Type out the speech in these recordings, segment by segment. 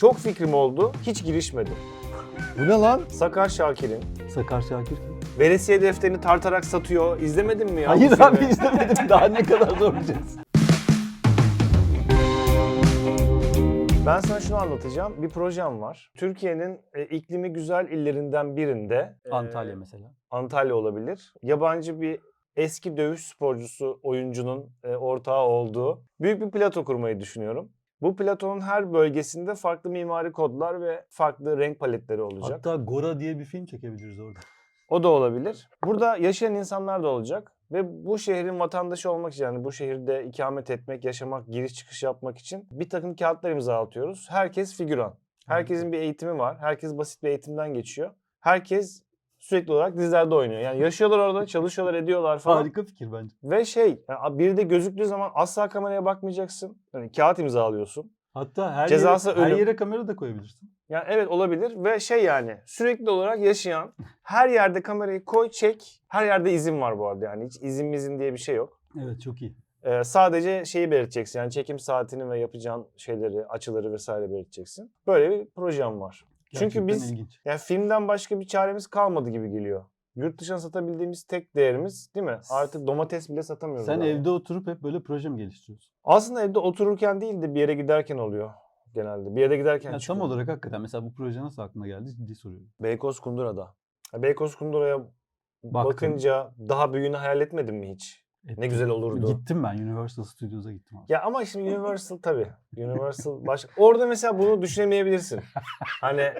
Çok fikrim oldu, hiç girişmedim. Bu ne lan? Sakar Şakir'in Sakar Şakir kim? veresiye defterini tartarak satıyor. İzlemedin mi ya? bu Hayır filmi? abi izlemedim. Daha ne kadar soracağız. Ben sana şunu anlatacağım. Bir projem var. Türkiye'nin e, iklimi güzel illerinden birinde e, Antalya mesela. Antalya olabilir. Yabancı bir eski dövüş sporcusu oyuncunun e, ortağı olduğu büyük bir plato kurmayı düşünüyorum. Bu platonun her bölgesinde farklı mimari kodlar ve farklı renk paletleri olacak. Hatta Gora diye bir film çekebiliriz orada. O da olabilir. Burada yaşayan insanlar da olacak. Ve bu şehrin vatandaşı olmak için yani bu şehirde ikamet etmek, yaşamak, giriş çıkış yapmak için bir takım kağıtlar imza atıyoruz. Herkes figüran. Herkesin bir eğitimi var. Herkes basit bir eğitimden geçiyor. Herkes sürekli olarak dizilerde oynuyor. Yani yaşıyorlar orada, çalışıyorlar, ediyorlar falan. Harika fikir bence. Ve şey, yani biri de gözüktüğü zaman asla kameraya bakmayacaksın. Yani kağıt imzalıyorsun. Hatta her Cezası yere, her ölüm. yere kamera da koyabilirsin. Yani evet olabilir ve şey yani sürekli olarak yaşayan her yerde kamerayı koy çek her yerde izin var bu arada yani hiç izin mizin diye bir şey yok. Evet çok iyi. Ee, sadece şeyi belirteceksin yani çekim saatini ve yapacağın şeyleri açıları vesaire belirteceksin. Böyle bir projem var. Çünkü biz ilginç. yani filmden başka bir çaremiz kalmadı gibi geliyor. Yurt dışına satabildiğimiz tek değerimiz değil mi? Artık domates bile satamıyoruz. Sen abi. evde oturup hep böyle proje mi geliştiriyorsun? Aslında evde otururken değil de bir yere giderken oluyor genelde. Bir yere giderken Yani çıkıyor. tam olarak hakikaten mesela bu proje nasıl aklına geldi ciddi soruyorum. Beykoz Kundura'da. Ya Beykoz Kundura'ya bakınca daha büyüğünü hayal etmedin mi hiç? Ettim. güzel olurdu. Gittim ben Universal Studios'a gittim. Abi. Ya ama şimdi Universal tabii. Universal baş... Orada mesela bunu düşünemeyebilirsin. Hani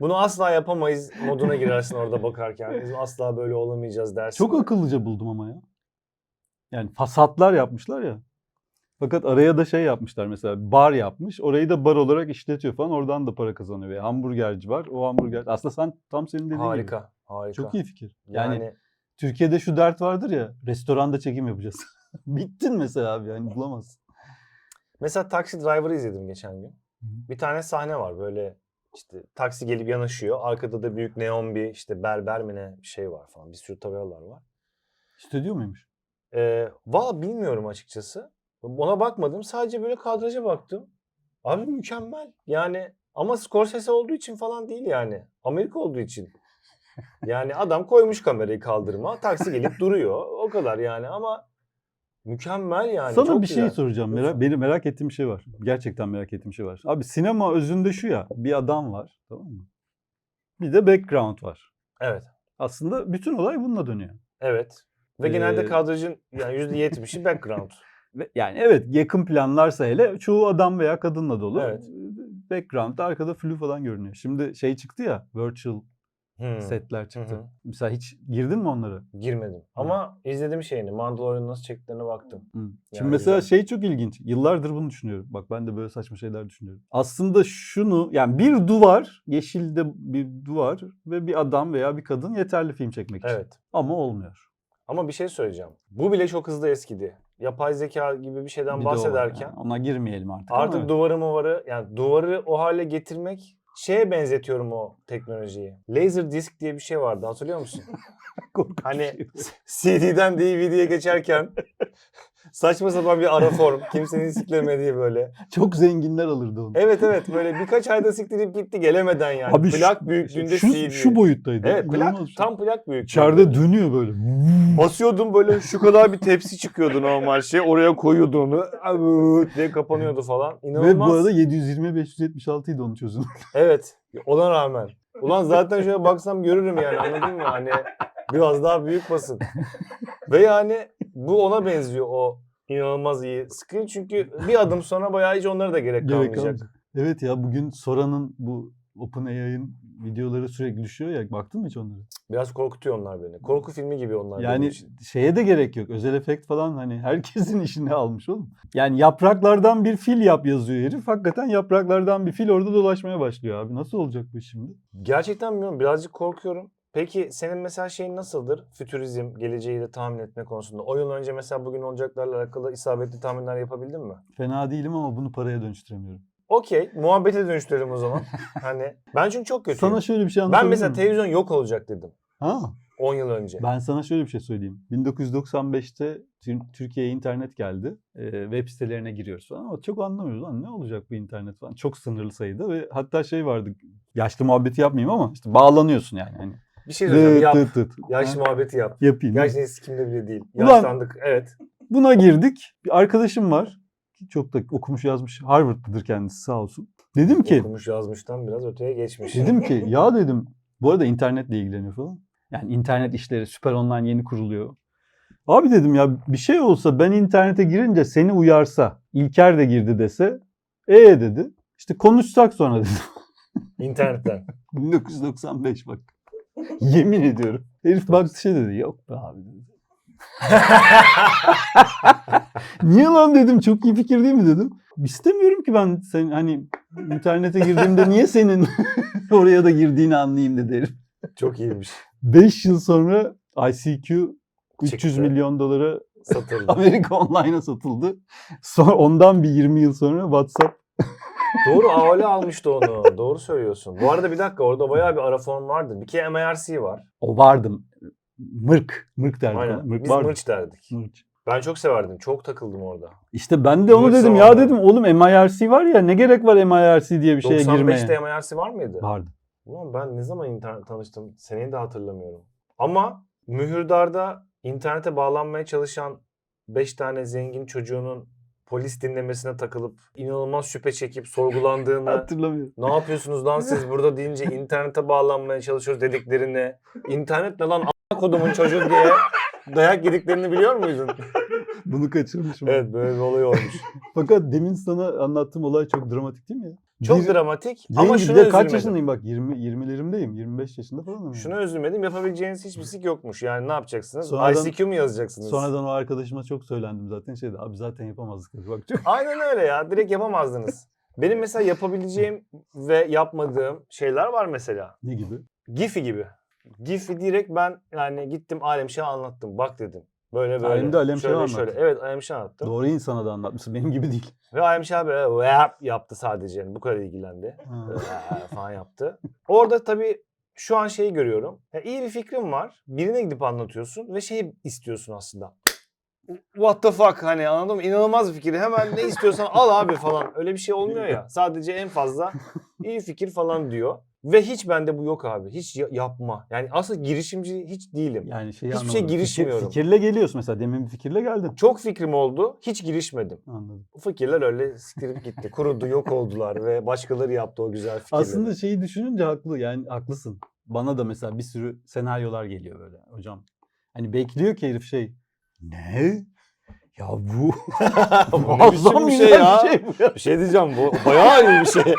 bunu asla yapamayız moduna girersin orada bakarken. Biz asla böyle olamayacağız dersin. Çok akıllıca buldum ama ya. Yani fasatlar yapmışlar ya. Fakat araya da şey yapmışlar mesela bar yapmış. Orayı da bar olarak işletiyor falan. Oradan da para kazanıyor. Yani hamburgerci var. O hamburger. Aslında sen tam senin dediğin gibi. Harika. Harika. Çok iyi fikir. Yani, Yani, Türkiye'de şu dert vardır ya. Restoranda çekim yapacağız. Bittin mesela abi yani bulamazsın. mesela Taxi Driver'ı izledim geçen gün. Bir tane sahne var böyle işte taksi gelip yanaşıyor. Arkada da büyük neon bir işte berber mi ne bir şey var falan. Bir sürü tabelalar var. Stüdyo muymuş? Ee, Valla bilmiyorum açıkçası. Ona bakmadım. Sadece böyle kadraja baktım. Abi mükemmel. Yani ama Scorsese olduğu için falan değil yani. Amerika olduğu için. Yani adam koymuş kamerayı kaldırıma. Taksi gelip duruyor. O kadar yani ama mükemmel yani. Sana Çok bir şey güzel. soracağım. Lütfen. Merak, benim merak ettiğim bir şey var. Gerçekten merak ettiğim bir şey var. Abi sinema özünde şu ya. Bir adam var. Tamam mı? Bir de background var. Evet. Aslında bütün olay bununla dönüyor. Evet. Ve genelde Ee, kadrajın yani %70'i background. Yani evet yakın planlarsa hele çoğu adam veya kadınla dolu. Evet. Background'da arkada flu falan görünüyor. Şimdi şey çıktı ya virtual Hmm. setler çıktı. Hı hı. Mesela hiç girdin mi onlara? Girmedim. Ama izledim şeyini. Mandalorian'ı nasıl çektiklerine baktım. Hı. Şimdi Yani mesela güzel. şey çok ilginç. Yıllardır bunu düşünüyorum. Bak ben de böyle saçma şeyler düşünüyorum. Aslında şunu yani bir duvar, yeşilde bir duvar ve bir adam veya bir kadın yeterli film çekmek için. Evet. Ama olmuyor. Ama bir şey söyleyeceğim. Bu bile çok hızlı eskidi. Yapay zeka gibi bir şeyden Bir bahsederken yani. Ona girmeyelim artık. artık duvarı muvarı yani duvarı o hale getirmek şeye benzetiyorum o teknolojiyi. Laser disk diye bir şey vardı hatırlıyor musun? Hani bir CD'den DVD'ye geçerken saçma sapan bir ara form. Kimsenin siklemediği böyle. Çok zenginler alırdı onu. Evet evet böyle birkaç ayda siktirip gitti gelemeden yani. Abi şu- plak büyüklüğünde şu, CD. şu boyuttaydı. Evet plak şey. tam plak büyüklüğünde. İçeride dönüyor böyle. Basıyordun böyle şu kadar bir tepsi çıkıyordu normal şey. Oraya koyuyordun onu. Diye kapanıyordu falan. Ve İnanılmaz. bu arada 720-576 idi onu çözün. Evet. Ona rağmen. Ulan zaten şöyle baksam görürüm yani anladın mı? Hani biraz daha büyük basın. Ve yani bu ona benziyor o inanılmaz iyi screen. Çünkü bir adım sonra bayağı hiç onlara da gerek Gerek kalmayacak. kalmayacak. Evet ya bugün Sora'nın bu OpenAI'ın videoları sürekli düşüyor ya. Baktın mı hiç onlara? Biraz korkutuyor onlar beni. Korku filmi gibi onlar benim Yani için. şeye de gerek yok. Özel efekt falan hani herkesin işini almış oğlum. Yani yapraklardan bir fil yap yazıyor herif. Hakikaten yapraklardan bir fil orada dolaşmaya başlıyor abi. Nasıl olacak bu şimdi? Gerçekten bilmiyorum. Birazcık korkuyorum. Peki senin mesela şeyin nasıldır? Fütürizm, geleceği de tahmin etme konusunda. O yıl önce mesela bugün olacaklarla alakalı isabetli tahminler yapabildin mi? Fena değilim ama bunu paraya dönüştüremiyorum. Okey. Muhabbete dönüştürelim o zaman. hani ben çünkü çok kötüyüm. Sana şöyle bir şey ben anlatabilir mesela miyim? televizyon yok olacak dedim. Ha, 10 yıl önce. Ben sana şöyle bir şey söyleyeyim. 1995'te Tür- Türkiye'ye internet geldi. Ee, web sitelerine giriyoruz falan ama çok anlamıyoruz. Lan ne olacak bu internet falan. Çok sınırlı sayıda ve hatta şey vardı. Yaşlı muhabbeti yapmayayım ama işte bağlanıyorsun yani. Hani, Bir şey söyleyeceğim. Yap. tıt tıt. Yaşlı Ha, muhabbeti yap. Yapayım. Gerçi neyse kimde bile değil. Ulan- Yaşlandık. Evet. Buna girdik. Bir arkadaşım var. Çok da okumuş yazmış. Harvard'lıdır kendisi sağ olsun. Dedim ki Okumuş yazmıştan biraz öteye geçmiş. Dedim ki ya dedim bu arada internetle ilgileniyor falan. Yani internet işleri süper online yeni kuruluyor. Abi dedim ya bir şey olsa ben internete girince seni uyarsa İlker de girdi dese ee dedi. İşte konuşsak sonra dedim. İnternetten. 1995 bak. Yemin ediyorum. Herif baktı şey dedi. Yok be abi dedi. Niye lan dedim çok iyi fikir değil mi dedim. İstemiyorum ki ben sen hani internete girdiğimde niye senin oraya da girdiğini anlayayım dedi herif. Çok iyiymiş. 5 yıl sonra ICQ 300 Çıktı. milyon dolara Satıldı. Amerika Online'a satıldı. Sonra ondan bir 20 yıl sonra WhatsApp Doğru Avale almıştı onu. Doğru söylüyorsun. Bu arada bir dakika orada bayağı bir ara form vardır. Bir kere MIRC var. o vardı. Mırk. Mırk derdi. Aynen. Mırk Biz vardı. mırç derdik. Mırç. Ben çok severdim. Çok takıldım orada. İşte ben de onu Mırç dedim ya dedim oğlum MIRC var ya ne gerek var MIRC diye bir şeye 95'te girmeye. MIRC var mıydı? Vardı. Ulan ben ne zaman internet tanıştım? Seneyi de hatırlamıyorum. Ama mühürdarda internete bağlanmaya çalışan 5 tane zengin çocuğunun polis dinlemesine takılıp inanılmaz şüphe çekip sorgulandığını Hatırlamıyorum. ne yapıyorsunuz lan siz burada deyince internete bağlanmaya çalışıyoruz dediklerini internet ne lan a** kodumun çocuğu diye dayak yediklerini biliyor muydun? Bunu kaçırmışım. evet böyle bir olay olmuş. Fakat demin sana anlattığım olay çok dramatik değil mi ya? Çok Bir- dramatik ama şunu de kaç yaşındayım bak 20 20'lerimdeyim. 25 yaşında falan. Şuna üzülmedim yapabileceğiniz hiçbir sik yokmuş. Yani ne yapacaksınız? Sonradan- ICQ mu yazacaksınız? Sonradan o arkadaşıma çok söylendim zaten şeydi. Abi zaten yapamazdık. dedi. Bak çok Aynen öyle ya. Direkt yapamazdınız. Benim mesela yapabileceğim ve yapmadığım şeyler var mesela. ne gibi? Giphy gibi. Giphy direkt ben yani gittim Alemşah'a anlattım. Bak dedim. Böyle böyle. Alemde Alemşah'a şöyle anlattın. şöyle. Evet Alemşah'a anlattım. Doğru insana da anlatmışsın. Benim gibi değil. Ve Alemşah böyle "Vap" yaptı sadece. Yani bu kadar ilgilendi. Falan yaptı. Orada tabii şu an şeyi görüyorum. Ya iyi bir fikrim var. Birine gidip anlatıyorsun ve şey istiyorsun aslında. What the fuck hani anladın mı? İnanılmaz bir fikir. Hemen ne istiyorsan al abi falan. Öyle bir şey olmuyor ya. Sadece en fazla iyi fikir falan diyor. Ve hiç bende bu yok abi. Hiç ya- yapma. Yani aslında girişimci hiç değilim. Yani şeyi Hiçbir şey girişmiyorum. fikirle geliyorsun mesela. Demin bir fikirle geldin. Çok fikrim oldu. Hiç girişmedim. Anladım. Bu fikirler öyle siktirip gitti. Kurudu, yok oldular ve başkaları yaptı o güzel fikirleri. Aslında şeyi düşününce haklı. Yani haklısın. Bana da mesela bir sürü senaryolar geliyor böyle hocam. Hani bekliyor ki herif şey. Ne? Ya bu Bu ne muazzam bir güzel şey ya. bir şey bu ya. Bir şey diyeceğim bu bayağı iyi bir şey.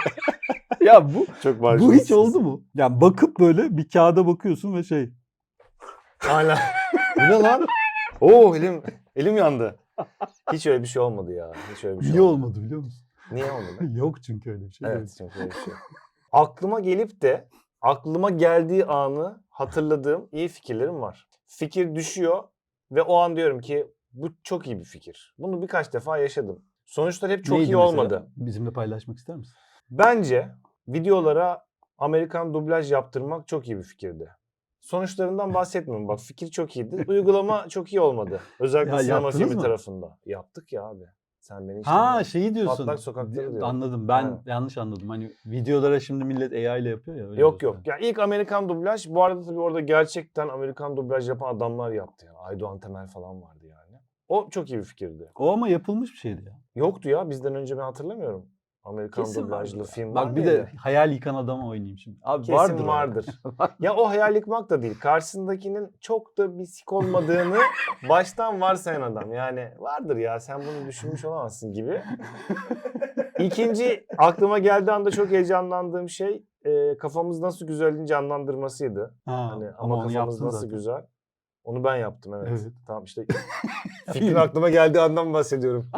ya bu Çok bu hiç oldu mu? Yani bakıp böyle bir kağıda bakıyorsun ve şey Hala. bu ne lan? Oo elim elim yandı. Hiç öyle bir şey olmadı ya. Hiç öyle bir şey niye olmadı. olmadı biliyor musun? Niye olmadı? Yok çünkü öyle bir şey. Evet çünkü öyle bir şey. Aklıma gelip de aklıma geldiği anı hatırladığım iyi fikirlerim var. Fikir düşüyor ve o an diyorum ki bu çok iyi bir fikir. Bunu birkaç defa yaşadım. Sonuçlar hep çok Neydi iyi mesela? olmadı. Bizimle paylaşmak ister misin? Bence videolara Amerikan dublaj yaptırmak çok iyi bir fikirdi. Sonuçlarından bahsetmiyorum. Bak fikir çok iyiydi. Uygulama çok iyi olmadı. Özellikle Ya sinema yaptınız filmi mı? tarafında. Yaptık ya abi. Sen beni hiç Ha tanımıyorsun. şeyi diyorsun. Patlak sokakları diyorum. Anladım. Ben Ha. yanlış anladım. Hani videolara şimdi millet AI ile yapıyor ya. öyle Yok diyorsun. yok. Ya ilk Amerikan dublaj. Bu arada tabii orada gerçekten Amerikan dublaj yapan adamlar yaptı. Yani. Aydoğan Temel falan vardı yani. O çok iyi bir fikirdi. O ama yapılmış bir şeydi ya. Yoktu ya bizden önce ben hatırlamıyorum. Amerikan Kesin dublajlı vardır. film var Bak bir de hayal yıkan adamı oynayayım şimdi. Abi Kesin vardır. vardır. ya o hayal yıkmak da değil. Karşısındakinin çok da bir sik olmadığını baştan varsayan adam. Yani vardır ya sen bunu düşünmüş olamazsın gibi. İkinci aklıma geldiği anda çok heyecanlandığım şey e, kafamız nasıl güzelliğin canlandırmasıydı. Ha, Hani, ama, ama, kafamız nasıl zaten. güzel. Onu ben yaptım evet. Evet. Tamam işte fikrin aklıma geldiği andan bahsediyorum.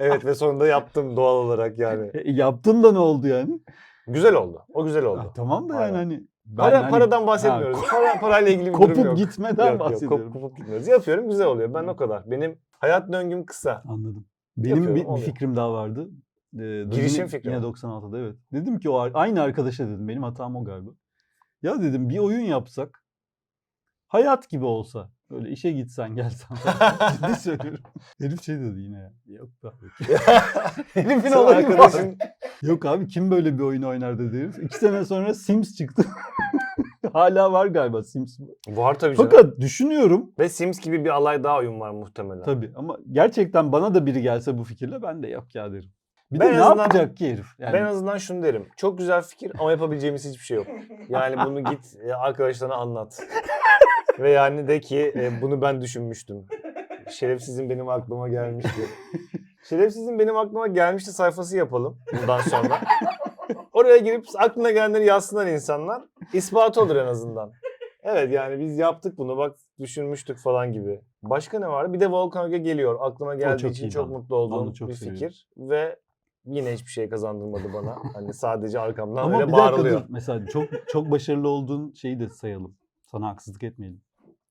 evet ve sonunda yaptım doğal olarak yani. E, yaptın da ne oldu yani? Güzel oldu. O güzel oldu. Ha, tamam da yani Aynen. hani. ben Para, hani paradan bahsetmiyoruz. Para, parayla ilgili bir durum kopup yok. gitmeden Yok, yok, bahsediyorum. kopup, kopup gitmiyoruz. Yapıyorum güzel oluyor. Ben o kadar. Benim hayat döngüm kısa. Anladım. Benim Yapıyorum, bir, bir fikrim daha vardı. Ee, Girişim yine, fikri Yine mi? 96'da evet. Dedim ki o aynı arkadaşa dedim. Benim hatam o galiba. Ya dedim bir oyun yapsak. Hayat gibi olsa. Böyle işe gitsen gelsen. Ciddi söylüyorum. Herif şey dedi yine. Yok abi. Herifin Sen olayı arkadaşın Yok abi kim böyle bir oyun oynar dedi herif. İki sene sonra Sims çıktı. Hala var galiba Sims. var tabii canım. Fakat düşünüyorum. Ve Sims gibi bir alay daha oyun var muhtemelen. Tabii ama gerçekten bana da biri gelse bu fikirle ben de yok ya derim. Bir Ben de ne azından- yapacak ki herif? Yani Ben en azından şunu derim. Çok güzel fikir ama yapabileceğimiz hiçbir şey yok. Yani bunu git e, arkadaşlarına anlat. Ve yani de ki e, bunu ben düşünmüştüm. Şerefsizin benim aklıma gelmişti. Şerefsizin benim aklıma gelmişti sayfası yapalım bundan sonra. Oraya girip aklına gelenleri yazsınlar insanlar. İspatı olur en azından. Evet yani biz yaptık bunu bak düşünmüştük falan gibi. Başka ne vardı? Bir de Volkan Öge geliyor. Aklıma geldiği çok için iyiydi çok mutlu olduğum çok bir seviyorum. fikir. Ve yine hiçbir şey kazandırmadı bana. Hani sadece arkamdan Ama öyle bir dakika bağırılıyor. dur. Mesela çok çok başarılı olduğun şeyi de sayalım. Sana haksızlık etmeyelim.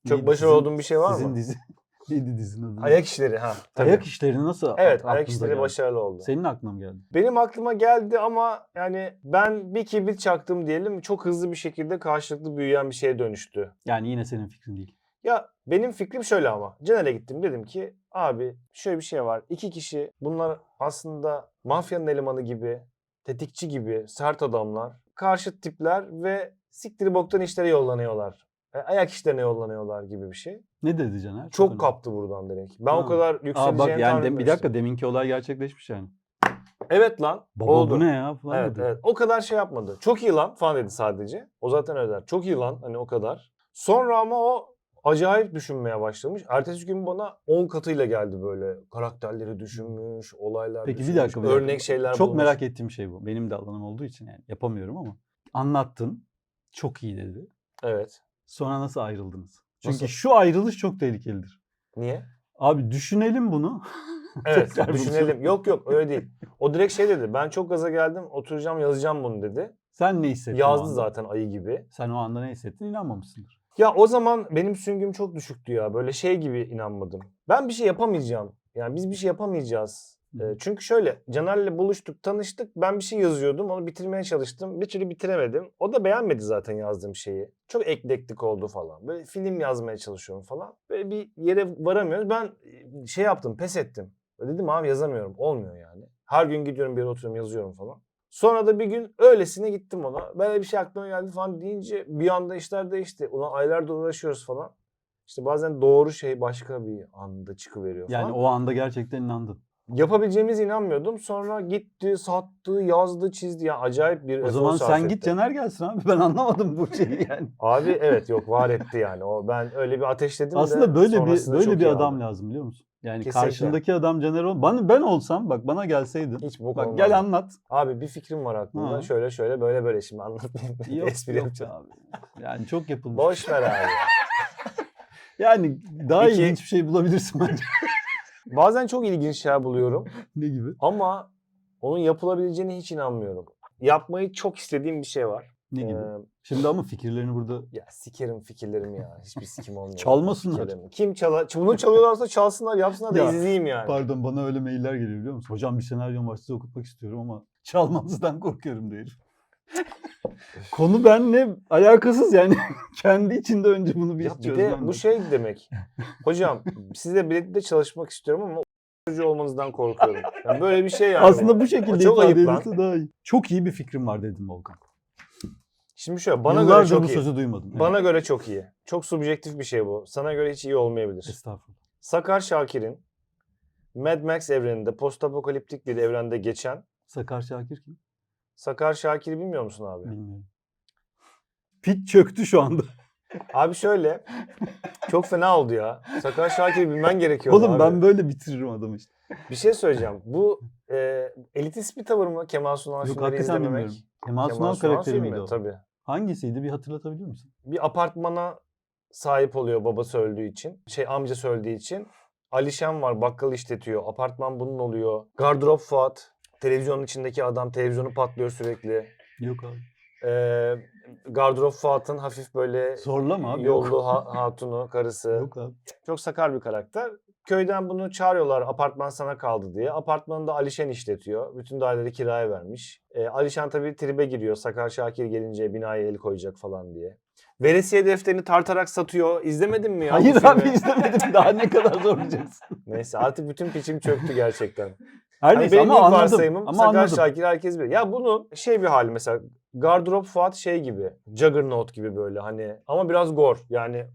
Çok Neydi başarılı sizin- olduğum bir şey var Sizin mı? dizi. Neydi dizinin adı? Ayak işleri ha. Tabii. Ayak işlerini nasıl evet aklınıza ayak işleri geldi? başarılı oldu. Senin aklına mı geldi? Benim aklıma geldi ama yani ben bir kibrit çaktım diyelim çok hızlı bir şekilde karşılıklı büyüyen bir şeye dönüştü. Yani yine senin fikrin değil. Ya benim fikrim şöyle ama. Caner'e gittim dedim ki abi şöyle bir şey var. İki kişi bunlar aslında mafyanın elemanı gibi, tetikçi gibi sert adamlar. Karşıt tipler ve siktir boktan işlere yollanıyorlar. E, ayak işlerine yollanıyorlar gibi bir şey. Ne dedi Caner? Çok önemli. kaptı buradan direkt. Ben Ha. o kadar yükseleceğini Aa bak yani tahmin dem- bir dakika deminki olay gerçekleşmiş yani. Evet lan. Baba oldu. bu ne ya falan Evet dedi. evet. O kadar şey yapmadı. Çok iyi lan falan dedi sadece. O zaten öyle der. Çok iyi lan hani o kadar. Sonra ama o acayip düşünmeye başlamış. Ertesi gün bana 10 katıyla geldi böyle. Karakterleri düşünmüş, olaylar Peki bir düşünmüş, dakika, bir dakika. örnek şeyler Çok bulmuş. merak ettiğim şey bu. Benim de alanım olduğu için yani yapamıyorum ama. Anlattın. Çok iyi dedi. Evet. Sonra nasıl ayrıldınız? Çünkü Nasıl? şu ayrılış çok tehlikelidir. Niye? Abi düşünelim bunu. Evet Tekrar düşünelim. Yok yok öyle değil. O direkt şey dedi. Ben çok gaza geldim oturacağım yazacağım bunu dedi. Sen ne hissettin o Yazdı anda? zaten ayı gibi. Sen o anda ne hissettin? İnanmamışsındır. Ya o zaman benim süngüm çok düşüktü ya. Böyle şey gibi inanmadım. Ben bir şey yapamayacağım. Yani biz bir şey yapamayacağız. Ee, çünkü şöyle Caner'le buluştuk, tanıştık. Ben bir şey yazıyordum. Onu bitirmeye çalıştım. Bir türlü bitiremedim. O da beğenmedi zaten yazdığım şeyi. Çok eklektik oldu falan. Böyle film yazmaya çalışıyorum falan. Böyle bir yere varamıyoruz. Ben e, şey yaptım, pes ettim. Dedim abi yazamıyorum. Olmuyor yani. Her gün gidiyorum bir yere oturuyorum yazıyorum falan. Sonra da bir gün öylesine gittim ona. Böyle bir şey aklıma geldi falan deyince bir anda işler değişti. Ulan aylardır uğraşıyoruz falan. İşte bazen doğru şey başka bir anda çıkıveriyor falan. Yani o anda gerçekten inandın. Yapabileceğimize inanmıyordum. Sonra gitti, sattı, yazdı, çizdi. Yani acayip bir O efor zaman sarf sen etti. git Caner gelsin abi. Ben anlamadım bu şeyi yani. Abi evet yok var etti yani. O ben öyle bir ateşledim de Aslında böyle bir sonrasında böyle çok bir iyi adam aldı. lazım biliyor musun? Yani Kesinlikle. karşındaki adam Caner ol. Ben, ben olsam bak bana gelseydin. Hiç bok Bak olmaz. gel anlat. Abi bir fikrim var aklımda. Ha. Şöyle şöyle böyle böyle şimdi anlatmayayım. Yok, Espri yok yapacağım. abi. Yani çok yapılmış. Boş ver abi. Yani daha İki- ilginç bir şey bulabilirsin bence. Bazen çok ilginç şeyler buluyorum. ne gibi? Ama onun yapılabileceğine hiç inanmıyorum. Yapmayı çok istediğim bir şey var. Ne gibi? Ee, Şimdi ama fikirlerini burada ya sikerim fikirlerim ya. Hiçbir sikim olmuyor. Çalmasınlar. Fikirlerim. Kim çala bunu çalıyorlarsa çalsınlar yapsınlar da Ya, izleyeyim yani. pardon bana öyle mailler geliyor biliyor musun? Hocam bir senaryom var size okutmak istiyorum ama çalmanızdan korkuyorum herif. Konu benle alakasız yani. Kendi içinde önce bunu bir Ya bir de bu şey demek. Hocam size birlikte çalışmak istiyorum ama çocuğu olmanızdan korkuyorum. Yani böyle bir şey yani. Aslında bu şekilde çok ifade edilse daha iyi. Çok iyi bir fikrim var dedim Volkan. Şimdi şöyle bana Yıllardır göre çok bu iyi. sözü duymadım. Evet. Bana göre çok iyi. Çok subjektif bir şey bu. Sana göre hiç iyi olmayabilir. Estağfurullah. Sakar Şakir'in Mad Max evreninde postapokaliptik bir evrende geçen Sakar Şakir kim? Sakar Şakir'i bilmiyor musun abi? Bilmiyorum. Pit çöktü şu anda. Abi şöyle çok fena oldu ya. Sakar Şakir'i bilmen gerekiyor. Oğlum abi. ben böyle bitiririm adamı işte. Bir şey söyleyeceğim. Bu e, elitist bir tavır mı Kemal Sunal Yok filmleri hakikaten izlememek? bilmiyorum. Kemal, Kemal Sunal karakteri filmi, miydi o? Tabii. Hangisiydi bir hatırlatabilir misin? Bir apartmana sahip oluyor babası öldüğü için. Şey amcası öldüğü için. Alişen var bakkal işletiyor. Apartman bunun oluyor. Gardırop Fuat. Televizyonun içindeki adam televizyonu patlıyor sürekli. Yok abi. Ee, Gardırop Fuat'ın hafif böyle Zorlama abi. yollu ha- hatunu, karısı. Yok abi. Çok sakar bir karakter. Köyden bunu çağırıyorlar apartman sana kaldı diye. Apartmanı da Alişen işletiyor. Bütün daireleri kiraya vermiş. E, Alişen tabii tribe giriyor. Sakar Şakir gelince binaya el koyacak falan diye. Veresiye defterini tartarak satıyor. İzlemedin mi ya? bu Hayır filmi? abi izlemedim. Daha ne kadar zorlayacaksın? Neyse artık bütün piçim çöktü gerçekten. Her Hani neyse benim ama ilk anladım. varsayımım Ama Sakar anladım. Şakir herkes bilir. Ya bunun şey bir hali mesela Gardırop Fuat şey gibi. Juggernaut gibi böyle hani ama biraz gore. Yani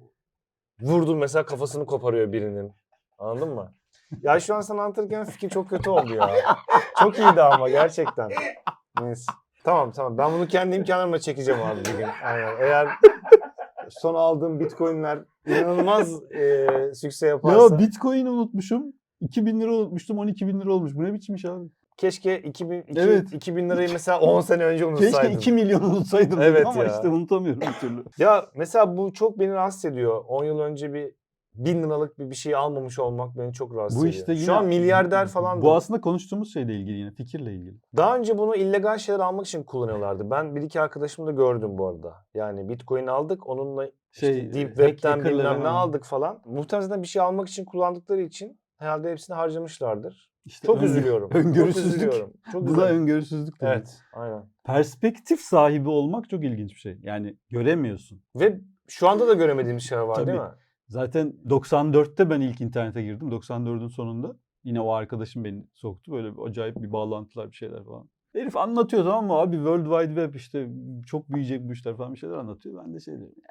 vurdun mesela kafasını koparıyor birinin. Anladın mı? Ya şu an sana anlatırken fikir çok kötü oldu ya. Çok iyiydi ama gerçekten. Neyse. Tamam tamam ben bunu kendi imkanlarımla çekeceğim abi bir gün. Aynen. Eğer son aldığım bitcoinler inanılmaz e, sükse yaparsa. Ya Bitcoin unutmuşum. 2000 lira unutmuştum 12 bin lira olmuş. Bu ne biçim iş abi? Keşke 2000, iki- Evet. 2000 lirayı mesela 10 sene önce unutsaydım. Keşke 2 milyon unutsaydım Evet ama ya. işte unutamıyorum bir türlü. Ya mesela bu çok beni rahatsız ediyor. 10 yıl önce bir 1000 liralık bir, bir şey almamış olmak beni çok rahatsız Bu ediyor. işte yine Şu an milyarder falan. Bu aslında konuştuğumuz şeyle ilgili yine fikirle ilgili. Daha önce bunu illegal şeyler almak için kullanıyorlardı. Ben bir iki arkadaşımı da gördüm bu arada. Yani bitcoin aldık onunla Şey işte deep web'ten bilmem ne aldık falan. Muhtemelen bir şey almak için kullandıkları için herhalde hepsini harcamışlardır. İşte Çok öngö- üzülüyorum. Çok Öngörüsüzlük. üzülüyorum. Çok Bu da öngörüsüzlük demek. Evet, aynen. Perspektif sahibi olmak çok ilginç bir şey. Yani göremiyorsun. Ve şu anda da göremediğimiz şeyler var değil Tabii. mi? Zaten 94'te ben ilk internete girdim. 94'ün sonunda. Yine o arkadaşım beni soktu. Böyle bir acayip bir bağlantılar bir şeyler falan. Herif anlatıyor tamam mı abi World Wide Web işte çok büyüyecek bu işler falan bir şeyler anlatıyor. Ben de şey diyorum. "Ya,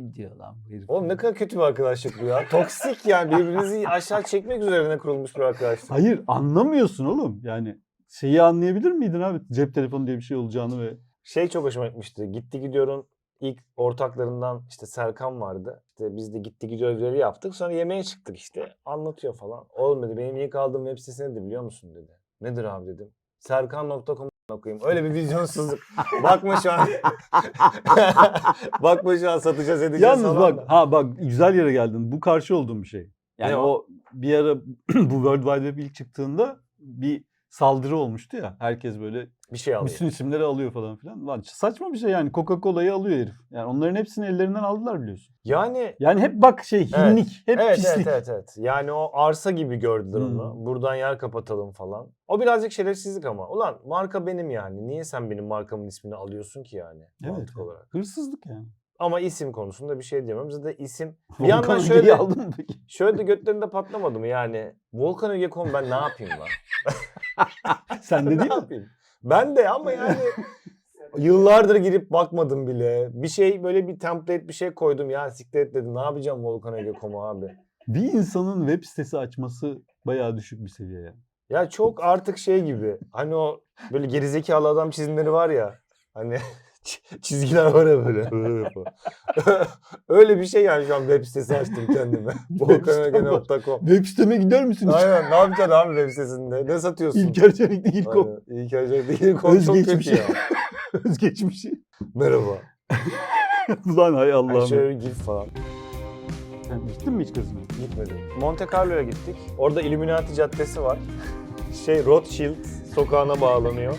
Ne diyor lan bu herif? Oğlum ne kadar kötü bir arkadaşlık bu ya. Toksik yani birbirinizi aşağı çekmek üzerine kurulmuş bir arkadaşlık. Hayır anlamıyorsun oğlum. Yani şeyi anlayabilir miydin abi? Cep telefonu diye bir şey olacağını ve Şey çok hoşuma gitmişti. Gitti gidiyorun ilk ortaklarından işte Serkan vardı. İşte biz de gitti gidiyor görevi yaptık. Sonra yemeğe çıktık işte. Anlatıyor falan. Dedi benim ilk aldığım web sitesi nedir biliyor musun dedi. Nedir abi dedim. Serkan.com okuyayım. Öyle bir vizyonsuzluk. Bakma şu an. Bakma şu an satacağız edeceğiz Yalnız falan bak da. ha bak güzel yere geldin. Bu karşı olduğum bir şey. Yani Ne o? o bir ara bu World Wide Web ilk çıktığında bir saldırı olmuştu ya. Herkes böyle Bir şey alıyor. bütün isimleri alıyor falan filan. Lan saçma bir şey yani Coca-Cola'yı alıyor herif. Yani onların hepsini ellerinden aldılar biliyorsun. Yani Yani hep bak şey Evet. hinlik, hep evet, pislik. evet evet evet. Yani o arsa gibi gördüler Hmm. onu. Buradan yer kapatalım falan. O birazcık şerefsizlik ama. Ulan marka benim yani. Niye sen benim markamın ismini alıyorsun ki yani? Evet, mantık evet. olarak. Hırsızlık yani. Ama isim konusunda bir şey diyemem. Zaten isim bir Volkan yandan Öge'yi şöyle aldın peki? şöyle de götlerinde patlamadı mı yani? Volkan Ögekon ben ne yapayım lan? Sen de ne değil mi? yapayım? Ben de ama yani yıllardır girip bakmadım bile. Bir şey böyle bir template bir şey koydum ya siktir et dedim. Ne yapacağım Volkan Ögekon'u abi? Bir insanın web sitesi açması bayağı düşük bir seviye yani. Ya çok artık şey gibi. Hani o böyle gerizekalı adam çizimleri var ya. Hani çizgiler var ya böyle. Öyle bir şey yani şu an web sitesi açtım kendime. Volkanöge.com Web siteme gider misin? Aynen ne yapacaksın abi web sitesinde? Ne satıyorsun? İlker Çelik'te ilk o. Aynen, İlker Çelik'te ilk o çok kötü ya. Özgeçmişi. Merhaba. Ulan hay Yani Allah'ım. şöyle bir gif falan. Sen gittin mi hiç kazına? Gitmedim. Monte Carlo'ya gittik. Orada Illuminati Caddesi var. Şey Rothschild sokağına bağlanıyor.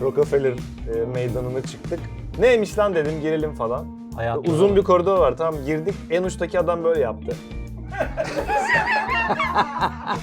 Rockefeller e, meydanına çıktık. Neymiş lan dedim girelim falan. Hayatta Uzun bir koridor var tamam girdik. En uçtaki adam böyle yaptı.